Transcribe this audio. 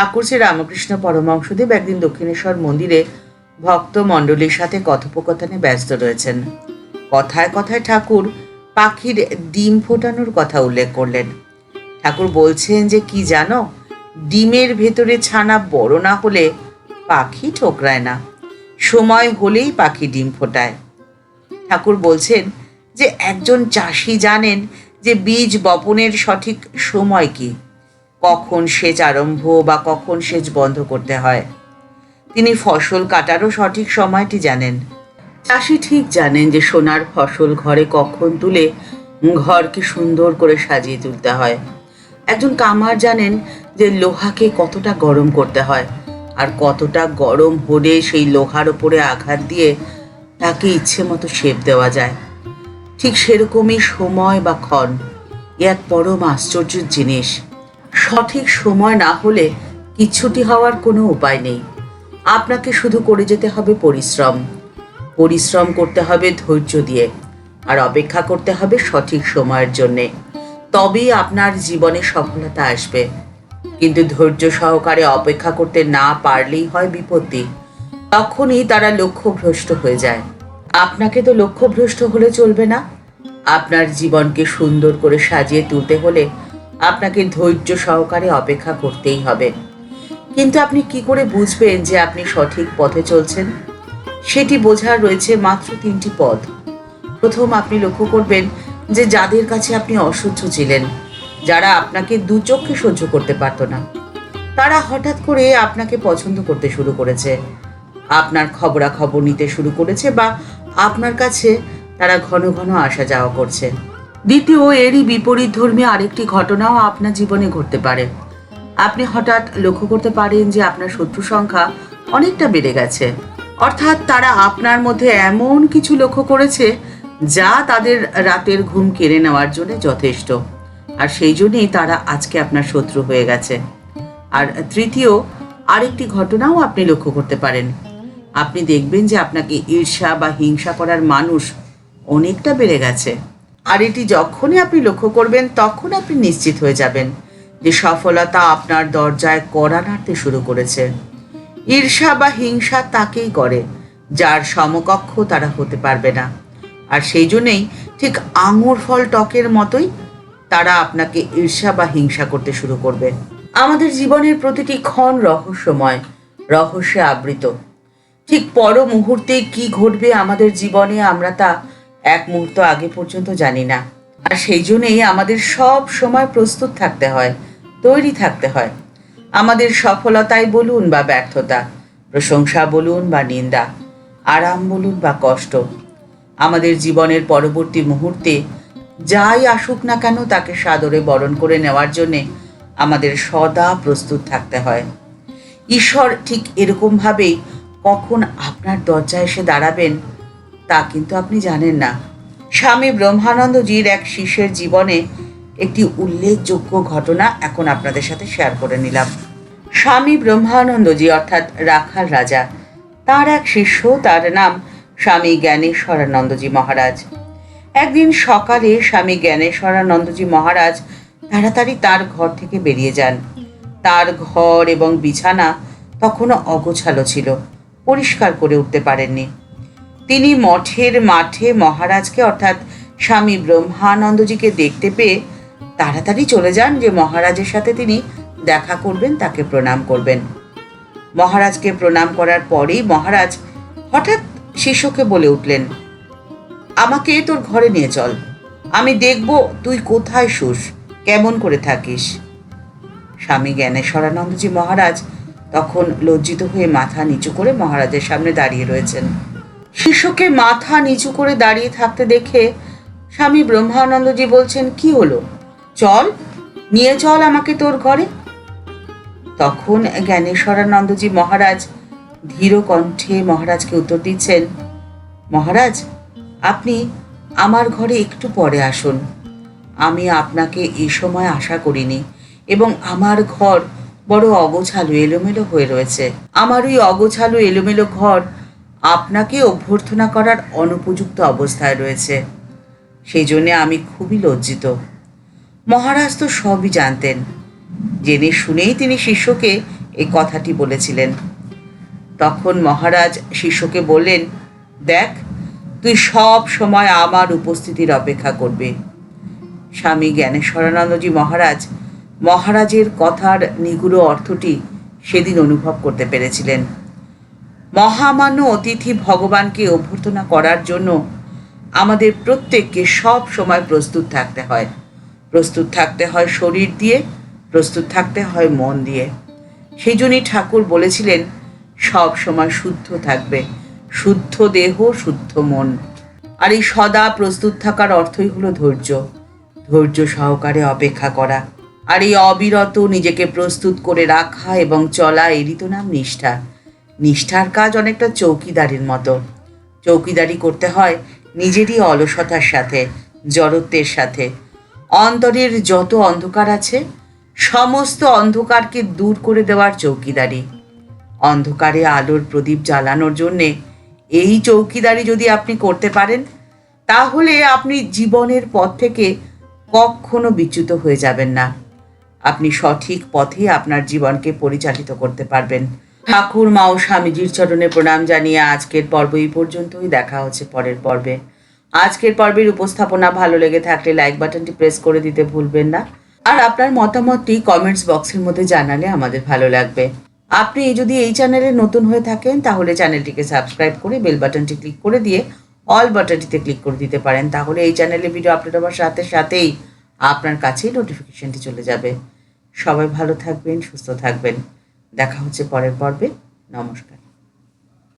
ঠাকুর শ্রী রামকৃষ্ণ পরমহংসদেব একদিন দক্ষিণেশ্বর মন্দিরে ভক্ত মণ্ডলীর সাথে কথোপকথনে ব্যস্ত রয়েছেন। কথায় কথায় ঠাকুর পাখির ডিম ফোটানোর কথা উল্লেখ করলেন। ঠাকুর বলছেন যে, কি জানো, ডিমের ভেতরে ছানা বড় না হলে পাখি ঠোকরায় না। সময় হলেই পাখি ডিম ফোটায়। ঠাকুর বলছেন যে, একজন চাষি জানেন যে, বীজ বপনের সঠিক সময় কি? কখন সেচ আরম্ভ বা কখন সেচ বন্ধ করতে হয়। তিনি ফসল কাটারও সঠিক সময়টি জানেন। চাষি ঠিক জানেন যে সোনার ফসল ঘরে কখন তুলে ঘরকে সুন্দর করে সাজিয়ে তুলতে হয়। একজন কামার জানেন যে লোহাকে কতটা গরম করতে হয় আর কতটা গরম হলে সেই লোহার ওপরে আঘাত দিয়ে তাকে ইচ্ছে মতো শেপ দেওয়া যায়। ঠিক সেরকমই সময় বা ক্ষণ এক পরম আশ্চর্যের জিনিস। সঠিক সময় না হলে কিচ্ছুটি হওয়ার কোনো উপায় নেই। আপনাকে শুধু করে যেতে হবে পরিশ্রম। পরিশ্রম করতে হবে ধৈর্য দিয়ে আর অপেক্ষা করতে হবে সঠিক সময়ের জন্যে। তবেই আপনার জীবনে সফলতা আসবে। কিন্তু ধৈর্য সহকারে অপেক্ষা করতে না পারলেই হয় বিপত্তি। তখনই তারা লক্ষ্যভ্রষ্ট হয়ে যায়। আপনাকে তো লক্ষ্যভ্রষ্ট হলে চলবে না। আপনার জীবনকে সুন্দর করে সাজিয়ে তুলতে হলে আপনাকে ধৈর্য সহকারে অপেক্ষা করতেই হবে। কিন্তু আপনি কি করে বুঝবেন যে আপনি সঠিক পথে চলছেন? সেটি বোঝার রয়েছে মাত্র তিনটি পথ। প্রথম, আপনি লক্ষ্য করবেন যে যাদের কাছে আপনি অসহ্য ছিলেন, যারা আপনাকে দু চোখে সহ্য করতে পারতো না। তারা হঠাৎ করে আপনাকে পছন্দ করতে শুরু করেছে। আপনার খবরাখবর নিতে শুরু করেছে বা আপনার কাছে তারা ঘন ঘন আসা যাওয়া করছে। দ্বিতীয় এরই বিপরীত ধর্মী আরেকটি ঘটনাও আপনার জীবনে ঘটতে পারে। আপনি হঠাৎ লক্ষ্য করতে পারেন যে আপনার শত্রু সংখ্যা অনেকটা বেড়ে গেছে। অর্থাৎ তারা আপনার মধ্যে এমন কিছু লক্ষ্য করেছে যা তাদের রাতের ঘুম কেড়ে নেওয়ার জন্য যথেষ্ট। আর সেই জন্যেই তারা আজকে আপনার শত্রু হয়ে গেছে। আর তৃতীয়, আরেকটি ঘটনাও আপনি লক্ষ্য করতে পারেন। আপনি দেখবেন যে আপনাকে ঈর্ষা বা হিংসা করার মানুষ অনেকটা বেড়ে গেছে। আর এটি যখনই আপনি লক্ষ্য করবেন তখন আপনি নিশ্চিত হয়ে যাবেন যে সফলতা আপনার দরজায় কড়া নাড়তে শুরু করেছে। ঈর্ষা বা হিংসা তাকেই করে যার সমকক্ষ তারা হতে পারবে না। আর সেই জন্যেই ঠিক আঙুর ফল টকের মতোই তারা আপনাকে ঈর্ষা বা হিংসা করতে শুরু করবে। আমাদের জীবনের প্রতিটি ক্ষণ রহস্যময়, রহস্যে আবৃত। ঠিক পর মুহূর্তে কি ঘটবে আমাদের জীবনে আমরা তা এক মুহূর্ত আগে পর্যন্ত জানি না। আর সেই জন্যেই আমাদের সব সময় প্রস্তুত থাকতে হয়, তৈরি থাকতে হয়। আমাদের সফলতায় বলুন বা ব্যর্থতা, প্রশংসা বলুন বা নিন্দা, আরাম বলুন বা কষ্ট। আমাদের জীবনের পরবর্তী মুহূর্তে যাই আসুক না কেন তাকে সাদরে বরণ করে নেওয়ার জন্যে আমাদের সদা প্রস্তুত থাকতে হয়। ঈশ্বর ঠিক এরকমভাবেই কখন আপনার দরজায় এসে দাঁড়াবেন তা কিন্তু আপনি জানেন না। স্বামী ব্রহ্মানন্দজির এক শিষ্যের জীবনে একটি উল্লেখযোগ্য ঘটনা এখন আপনাদের সাথে শেয়ার করে নিলাম। স্বামী ব্রহ্মানন্দজি অর্থাৎ রাখাল রাজা, তার এক শিষ্য, তার নাম স্বামী জ্ঞানেশ্বরানন্দজি মহারাজ। একদিন সকালে স্বামী জ্ঞানেশ্বরানন্দজি মহারাজ তাড়াতাড়ি তার ঘর থেকে বেরিয়ে যান। তার ঘর এবং বিছানা তখনও অগোছালো ছিল, পরিষ্কার করে উঠতে পারেননি। তিনি মঠের মাঠে মহারাজকে, অর্থাৎ স্বামী ব্রহ্মানন্দজিকে দেখতে পেয়ে তাড়াতাড়ি চলে যান যে মহারাজের সাথে তিনি দেখা করবেন, তাকে প্রণাম করবেন। মহারাজকে প্রণাম করার পরেই মহারাজ হঠাৎ শিষ্যকে বলে উঠলেন, আমাকে তোর ঘরে নিয়ে চল, আমি দেখব তুই কোথায় শুস, কেমন করে থাকিস? স্বামী জ্ঞানেশ্বরানন্দজি মহারাজ তখন লজ্জিত হয়ে মাথা নিচু করে মহারাজের সামনে দাঁড়িয়ে রয়েছেন। শিষ্যকে মাথা নিচু করে দাঁড়িয়ে থাকতে দেখে স্বামী ব্রহ্মানন্দজি বলছেন, কি হলো? চল, নিয়ে চল আমাকে তোর ঘরে। তখন জ্ঞানেশ্বরানন্দজি মহারাজ ধীর কণ্ঠে মহারাজকে উত্তর দিচ্ছেন, মহারাজ, আপনি আমার ঘরে একটু পরে আসুন। আমি আপনাকে এ সময় আশা করিনি এবং আমার ঘর বড় অগোছালো এলোমেলো হয়ে রয়েছে। আমার ওই অগোছালো এলোমেলো ঘর আপনাকে অভ্যর্থনা করার অনুপযুক্ত অবস্থায় রয়েছে। সেই জন্যে আমি খুবই লজ্জিত। মহারাজ তো সবই জানতেন। জেনে শুনেই তিনি শিষ্যকে এই কথাটি বলেছিলেন। তখন মহারাজ শিষ্যকে বললেন, দেখ, তুই সব সময় আমার উপস্থিতির অপেক্ষা করবে। স্বামী জ্ঞানেশ্বরানন্দজি মহারাজ মহারাজের কথার নিগুড় অর্থটি সেদিন অনুভব করতে পেরেছিলেন। মহামান্য অতিথি ভগবানকে অভ্যর্থনা করার জন্য আমাদের প্রত্যেককে সব সময় প্রস্তুত থাকতে হয়। প্রস্তুত থাকতে হয় শরীর দিয়ে, প্রস্তুত থাকতে হয় মন দিয়ে। সেই জন্যই ঠাকুর বলেছিলেন, সব সময় শুদ্ধ থাকবে। শুদ্ধ দেহ, শুদ্ধ মন। আর এই সদা প্রস্তুত থাকার অর্থই হলো ধৈর্য। ধৈর্য সহকারে অপেক্ষা করা। আর এই অবিরত নিজেকে প্রস্তুত করে রাখা এবং চলা, এরই তো নাম নিষ্ঠা। নিষ্ঠার কাজ অনেকটা চৌকিদারির মতো। চৌকিদারি করতে হয় নিজেরই অলসতার সাথে, জড়ত্বের সাথে। অন্তরের যত অন্ধকার আছে, সমস্ত অন্ধকারকে দূর করে দেওয়ার চৌকিদারি। অন্ধকারে আলোর প্রদীপ জ্বালানোর জন্যে এই চৌকিদারি যদি আপনি করতে পারেন, তাহলে আপনি জীবনের পথ থেকে কখনো বিচ্যুত হয়ে যাবেন না। আপনি সঠিক পথে আপনার জীবনকে পরিচালিত করতে পারবেন। ঠাকুর, মা ও স্বামীজির চরণে প্রণাম জানিয়ে আজকের পর্ব এই পর্যন্তই। দেখা হচ্ছে পরের পর্বে। আজকের পর্বের উপস্থাপনা ভালো লেগে থাকলে লাইক বাটনটি প্রেস করে দিতে ভুলবেন না। আর আপনার মতামতটি কমেন্টস বক্সের মধ্যে জানালে আমাদের ভালো লাগবে। আপনি যদি এই চ্যানেলে নতুন হয়ে থাকেন, তাহলে চ্যানেলটিকে সাবস্ক্রাইব করে বেল বাটনটি ক্লিক করে দিয়ে অল বাটনটিতে ক্লিক করে দিতে পারেন। তাহলে এই চ্যানেলে ভিডিও আপলোড হওয়ার সাথে সাথেই আপনার কাছেই নোটিফিকেশনটি চলে যাবে। সবাই ভালো থাকবেন, সুস্থ থাকবেন। দেখা হচ্ছে পরের পর্বে। নমস্কার।